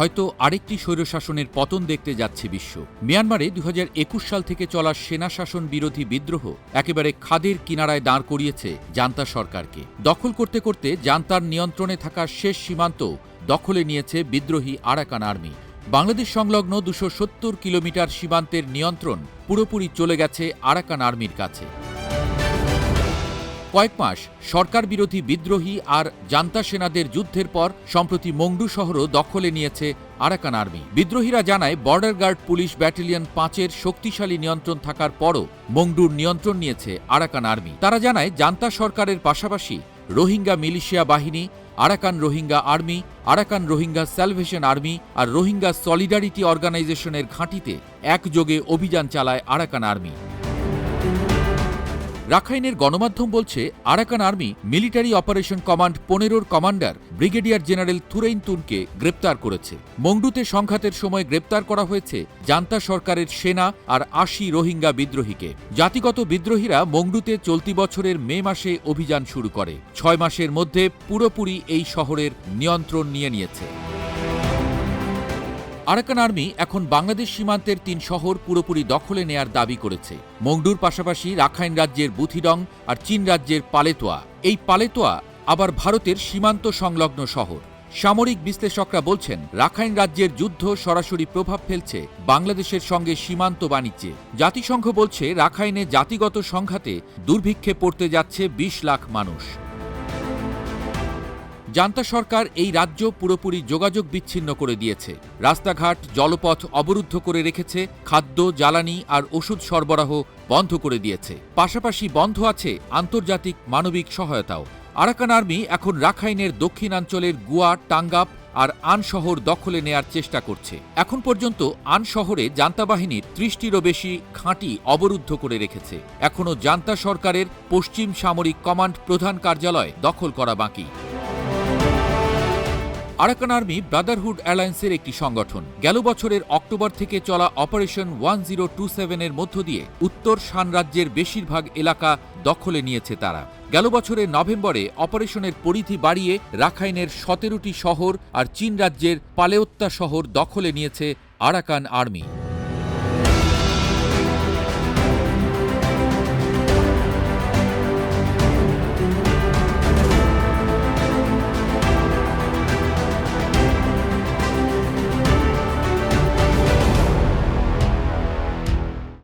হয়তো আরেকটি স্বৈরশাসনের পতন দেখতে যাচ্ছে বিশ্ব। মিয়ানমারে দু হাজার একুশ সাল থেকে চলা সেনা শাসন বিরোধী বিদ্রোহ একেবারে খাদের কিনারায় দাঁড় করিয়েছে জান্তা সরকারকে। দখল করতে করতে জান্তার নিয়ন্ত্রণে থাকা শেষ সীমান্ত দখলে নিয়েছে বিদ্রোহী আরাকান আর্মি। বাংলাদেশ সংলগ্ন দুশো কিলোমিটার সীমান্তের নিয়ন্ত্রণ পুরোপুরি চলে গেছে আরাকান আর্মির কাছে। কয়েক মাস সরকার বিরোধী বিদ্রোহী আর জান্তা সেনাদের যুদ্ধের পর সম্প্রতি মংডু শহরও দখলে নিয়েছে আরাকান আর্মি। বিদ্রোহীরা জানায়, বর্ডার গার্ড পুলিশ ব্যাটালিয়ন পাঁচের শক্তিশালী নিয়ন্ত্রণ থাকার পরও মংডুর নিয়ন্ত্রণ নিয়েছে আরাকান আর্মি। তারা জানায়, জান্তা সরকারের পাশাপাশি রোহিঙ্গা মিলিশিয়া বাহিনী, Arakan Rohingya army, Arakan Rohingya salvation army আর রোহিঙ্গা সলিডারিটি অর্গানাইজেশনের ঘাঁটিতে একযোগে অভিযান চালায় আরাকান আর্মি। রাখাইনের গণমাধ্যম বলছে, Arakan army military operation command পনেরোর কমান্ডার ব্রিগেডিয়ার জেনারেল থুরেইন তুনকে গ্রেপ্তার করেছে। মংডুতে সংঘাতের সময় গ্রেপ্তার করা হয়েছে জান্তা সরকারের সেনা আর আশি রোহিঙ্গা বিদ্রোহীকে। জাতিগত বিদ্রোহীরা মংডুতে চলতি বছরের মে মাসে অভিযান শুরু করে। ছয় মাসের মধ্যে পুরোপুরি এই শহরের নিয়ন্ত্রণ নিয়ে নিয়েছে। আরাকান আর্মি এখন বাংলাদেশ সীমান্তের তিন শহর পুরোপুরি দখলে নেয়ার দাবি করেছে। মংডুর পাশাপাশি রাখাইন রাজ্যের বুথিডং আর চীন রাজ্যের পালেতোয়া। এই পালেতোয়া আবার ভারতের সীমান্ত সংলগ্ন শহর। সামরিক বিশ্লেষকরা বলছেন, রাখাইন রাজ্যের যুদ্ধ সরাসরি প্রভাব ফেলছে বাংলাদেশের সঙ্গে সীমান্ত বাণিজ্যে। জাতিসংঘ বলছে, রাখাইনে জাতিগত সংঘাতে দুর্ভিক্ষে পড়তে যাচ্ছে ২০ লাখ মানুষ। জান্তা সরকার এই রাজ্য পুরোপুরি যোগাযোগ বিচ্ছিন্ন করে দিয়েছে। রাস্তাঘাট, জলপথ অবরুদ্ধ করে রেখেছে, খাদ্য, জ্বালানি আর ওষুধ সরবরাহ বন্ধ করে দিয়েছে। পাশাপাশি বন্ধ আছে আন্তর্জাতিক মানবিক সহায়তাও। আরাকান আর্মি এখন রাখাইনের দক্ষিণাঞ্চলের গুয়া, টাঙ্গাপ আর আন শহর দখলে নেয়ার চেষ্টা করছে। এখন পর্যন্ত আন শহরে জান্তা বাহিনীর ত্রিশটিরও বেশি খাঁটি অবরুদ্ধ করে রেখেছে। এখনও জান্তা সরকারের পশ্চিম সামরিক কমান্ড প্রধান কার্যালয় দখল করা বাকি। আরাকান আর্মি ব্রাদারহুড অ্যালায়েন্সের একটি সংগঠন। গেল বছরের অক্টোবর থেকে চলা অপারেশন ওয়ান জিরো টু সেভেনের মধ্য দিয়ে উত্তর শান রাজ্যের বেশিরভাগ এলাকা দখলে নিয়েছে তারা। গেল বছরের নভেম্বরে অপারেশনের পরিধি বাড়িয়ে রাখাইনের সতেরোটি শহর আর চীন রাজ্যের পালেওত্তা শহর দখলে নিয়েছে আরাকান আর্মি।